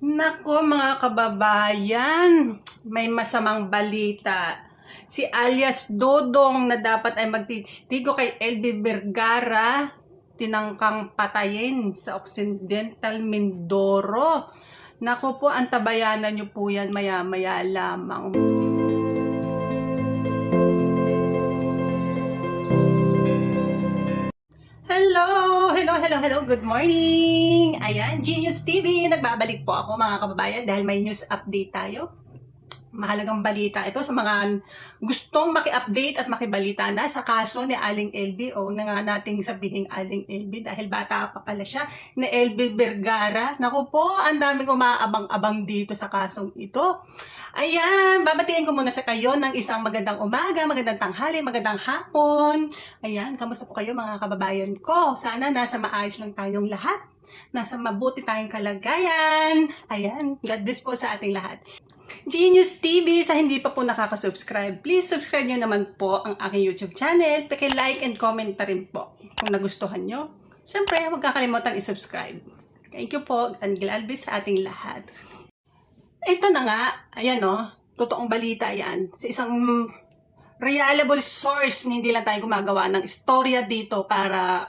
Nako mga kababayan, may masamang balita. Si alias Dodong na dapat ay magtitistigo kay LB Vergara, tinangkang patayin sa Occidental Mindoro. Nako po, antabayanan niyo po yan maya-maya lamang. Hello. Good morning! Ayan, Genius TV. Nagbabalik po ako mga kababayan dahil may news update tayo. Mahalagang balita ito sa mga gustong maki-update at makibalita na sa kaso ni Aling LB o na nga nating sabihin Aling LB dahil bata pa pala siya na LB Vergara. Naku po, ang daming umaabang-abang dito sa kasong ito. Ayan, babatiin ko muna sa kayo ng isang magandang umaga, magandang tanghali, magandang hapon. Ayan, kamusta po kayo mga kababayan ko? Sana nasa maayos lang tayong lahat. Nasa mabuti tayong kalagayan. Ayan, God bless po sa ating lahat. Genius TV, sa hindi pa po nakaka-subscribe, please subscribe nyo naman po ang aking YouTube channel. Paki-like and comment na rin po kung nagustuhan nyo. Siyempre, huwag kakalimutan i-subscribe. Thank you po, and bless sa ating lahat. Ito na nga, ayan o, totoong balita yan. Sa isang reliable source, hindi lang tayo gumagawa ng istorya dito para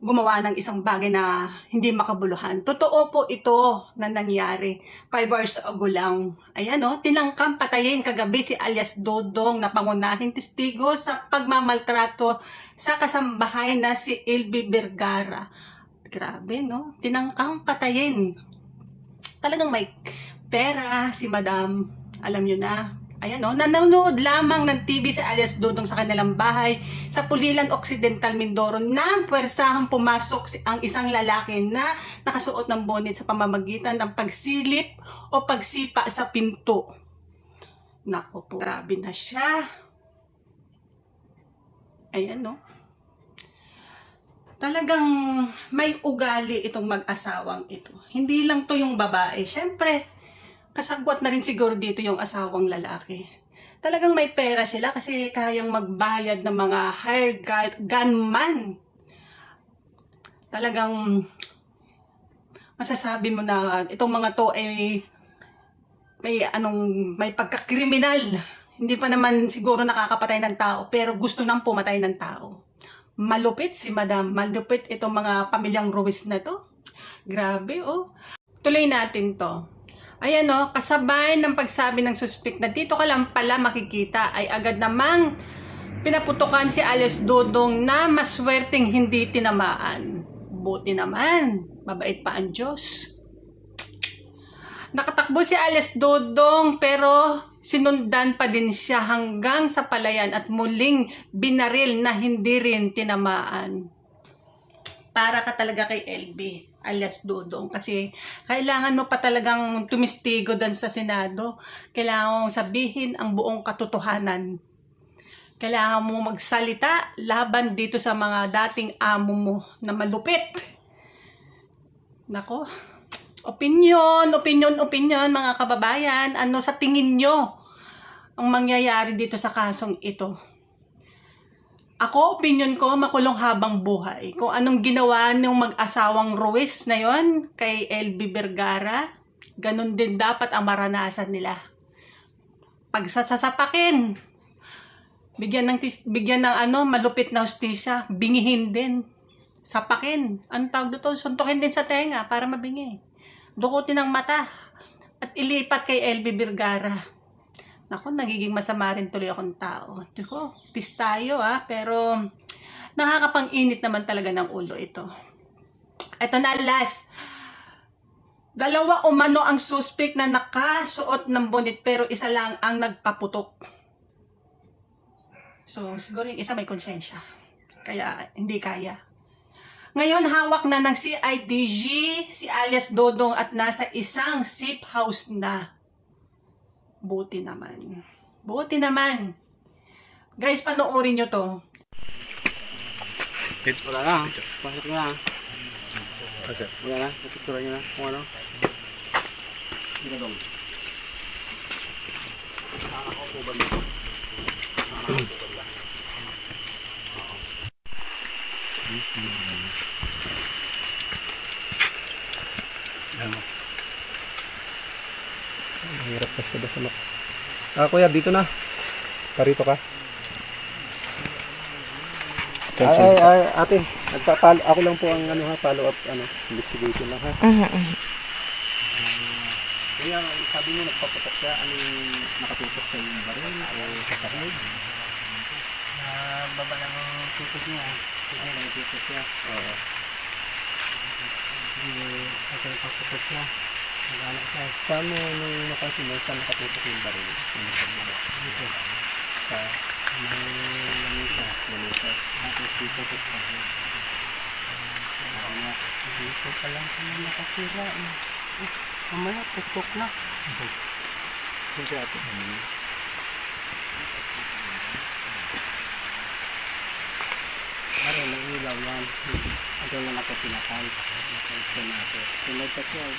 gumawa ng isang bagay na hindi makabuluhan. Totoo po ito na nangyari. Five hours ago lang. Ayan o, tinangkang patayin kagabi si alias Dodong na pangunahing testigo sa pagmamaltrato sa kasambahay na si LB Vergara. Grabe no, tinangkang patayin. Talagang may pera si madam. Alam nyo na, Ayan o, nanonood lamang ng TV si alias Dodong sa kanilang bahay sa Pulilan Occidental, Mindoro nang pwersahang pumasok ang isang lalaki na nakasuot ng bonnet sa pamamagitan ng pagsilip o pagsipa sa pinto. Nako po, grabe na siya. Ayan no. Talagang may ugali itong mag-asawang ito. Hindi lang to yung babae. Siyempre, kasagwat na rin siguro dito yung asawang lalaki. Talagang may pera sila kasi kayang magbayad ng mga hired gun- gunman. Talagang masasabi mo na itong mga to ay may anong may pagkakriminal. Hindi pa naman siguro nakakapatay ng tao pero gusto nang pumatay ng tao. Malupit si Madam, malupit itong mga pamilyang Ruiz na to. Grabe oh. Tuloy natin to. Ayan o, kasabay ng pagsabi ng suspect na dito ka lang pala makikita ay agad namang pinaputukan si alias Dodong na maswerteng hindi tinamaan. Buti naman, mabait pa ang Diyos. Nakatakbo si alias Dodong pero sinundan pa din siya hanggang sa palayan at muling binaril na hindi rin tinamaan para ka talaga kay LB alias Dodong kasi kailangan mo pa talagang tumistigo doon sa Senado. Kailangan mong sabihin ang buong katotohanan. Kailangan mo magsalita laban dito sa mga dating amo mo na malupit. Nako, opinion, opinion, opinion mga kababayan. Ano sa tingin nyo ang mangyayari dito sa kasong ito? Ako, opinion ko, makulong habang buhay. Kung anong ginawa ng mag-asawang Ruiz na yon kay LB Vergara, ganun din dapat ang maranasan nila. Pagsasasapakin, bigyan ng, bigyan ng ano, malupit na hustisya, bingihin din. Sapakin. Ang tawag dito? Suntukin din sa tenga para mabingi. Dukutin ang mata. At ilipat kay LB Vergara. Nako, nagiging masama rin tuloy akong tao. Tiko, pis tayo ah, pero nakakapang-init naman talaga ng ulo ito. Ito na last. Dalawa umano ang suspect na nakasuot ng bonnet pero isa lang ang nagpaputok. So, siguro yung isa may konsensya. Kaya hindi kaya. Ngayon, hawak na ng CIDG si alias Dodong at nasa isang safe house na. Buti naman. Buti naman. Guys, panoorin nyo to. Wala na. Pasok na. Wala na. Picture nyo na. Kung ano. Mahirap basta basta mak... Ah, kuya, dito na. Parito ka. Ay, ay, ay, ate, nagpa-follow, ako lang po ang ano ha, follow up, ano, investigation lang ha. Kaya sabi mo nagpaputok siya, ano yung nakatutok sa yung baril o sa sahig? Ah, baba lang ang tutok niya. Ay, nagtutok siya. Oo. Hindi, ako yung paputok siya. Nag-anak siya. Paano nung napansin mo, saan nakatutok yung baril? Dito. Sa May lamisa. lamesa. Tapos dito ko pa. Kaya, dito pa lang kami nakatira. eh. Eh, Mamaya, tutok na. Siyempre ate. Pare, may ilaw yan. Ito lang ako pinakal. Nakalimutan natin. Sunod ka siya. eh.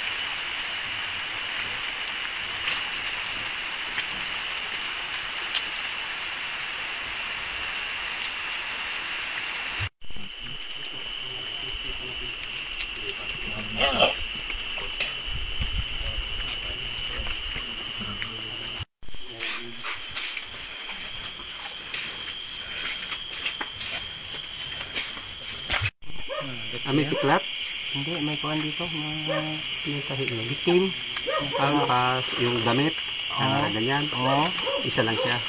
Ah, may? Hindi, may kuhan dito. May Yung tahi yung itim. Ang pas, yung damit. Ah, ganyan. Oo. Isa lang siya.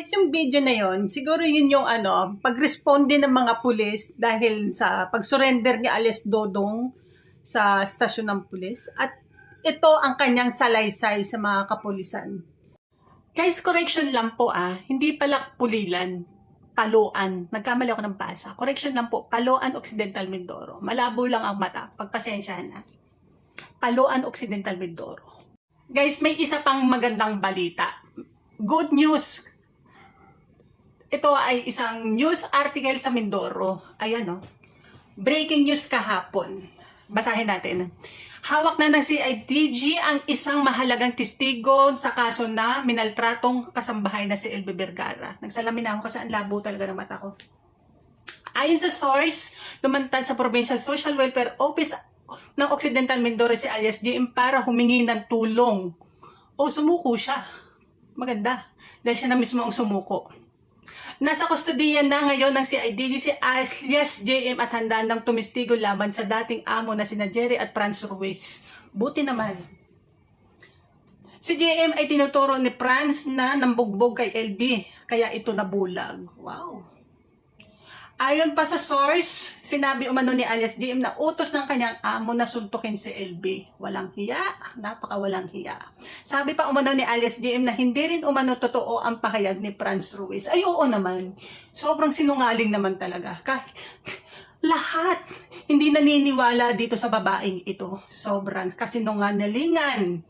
Guys, yung video na yon, siguro yun yung ano, pag-responde ng mga pulis dahil sa pag-surrender ni Alice Dodong sa stasyon ng pulis. At ito ang kanyang salaysay sa mga kapulisan. Guys, correction lang po ah, hindi pala pulilan, paluan. Nagkamali ako ng pasa. Correction lang po, paluan Occidental Mindoro. Malabo lang ang mata, pagpasensyahan na. Paluan Occidental Mindoro. Guys, may isa pang magandang balita. Good news ito ay isang news article sa Mindoro. Ayan, no? Breaking news kahapon. Basahin natin. Hawak na ng CIDG ang isang mahalagang testigo sa kaso na minaltratong kasambahay na si Elbe Vergara. Nagsalamin na ako kasi ang labo talaga ng mata ko. Ayon sa source, lumantad sa Provincial Social Welfare Office ng Occidental Mindoro si alias GM para humingi ng tulong. O sumuko siya. Maganda. Dahil siya na mismo ang sumuko. Nasa kustodiyan na ngayon ng CIDG si alias JM at handa ng tumistigo laban sa dating amo na sina Jerry at Franz Ruiz. Buti naman. Si JM ay tinuturo ni Franz na nambugbog kay LB, kaya ito nabulag. Wow. Ayon pa sa source, sinabi umano ni alias JM na utos ng kanyang amo na suntukin si LB. Walang hiya, napaka walang hiya. Sabi pa umano ni alias JM na hindi rin umano totoo ang pahayag ni Franz Ruiz. Ay oo naman, sobrang sinungaling naman talaga. Kahit, lahat hindi naniniwala dito sa babaeng ito. Sobrang kasinungalingan.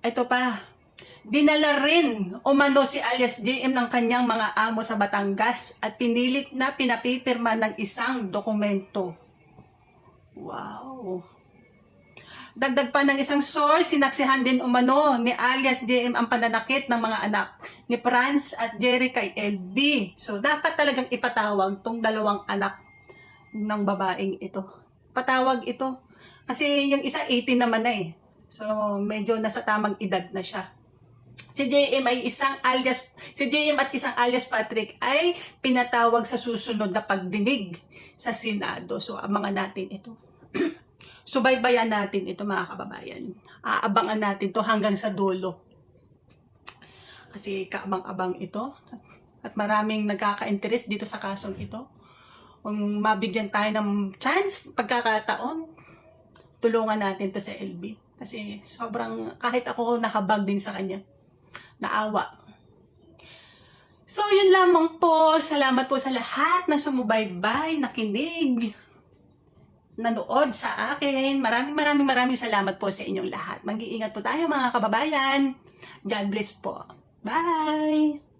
Ito pa, dinala rin umano si alias JM ng kanyang mga amo sa Batangas at pinilit na pinapipirma ng isang dokumento. Wow. Dagdag pa ng isang source, sinaksihan din umano ni alias JM ang pananakit ng mga anak ni Franz at Jerry kay LB. So, dapat talagang ipatawag tong dalawang anak ng babaeng ito. Patawag ito. Kasi yung isa 18 naman na eh. So, medyo nasa tamang edad na siya. Si JM ay isang alias, si JM at isang alias Patrick ay pinatawag sa susunod na pagdinig sa Senado. So, abangan natin ito. Subaybayan natin ito mga kababayan. Aabangan natin to hanggang sa dulo. Kasi kaabang-abang ito. At maraming nagkaka-interest dito sa kasong ito. Kung mabigyan tayo ng chance, pagkakataon, tulungan natin to sa LB. Kasi sobrang, kahit ako nakabag din sa kanya, naawa. So, yun lamang po. Salamat po sa lahat na sumubaybay, nakinig, nanood sa akin. Maraming maraming maraming salamat po sa inyong lahat. Mag-iingat po tayo mga kababayan. God bless po. Bye!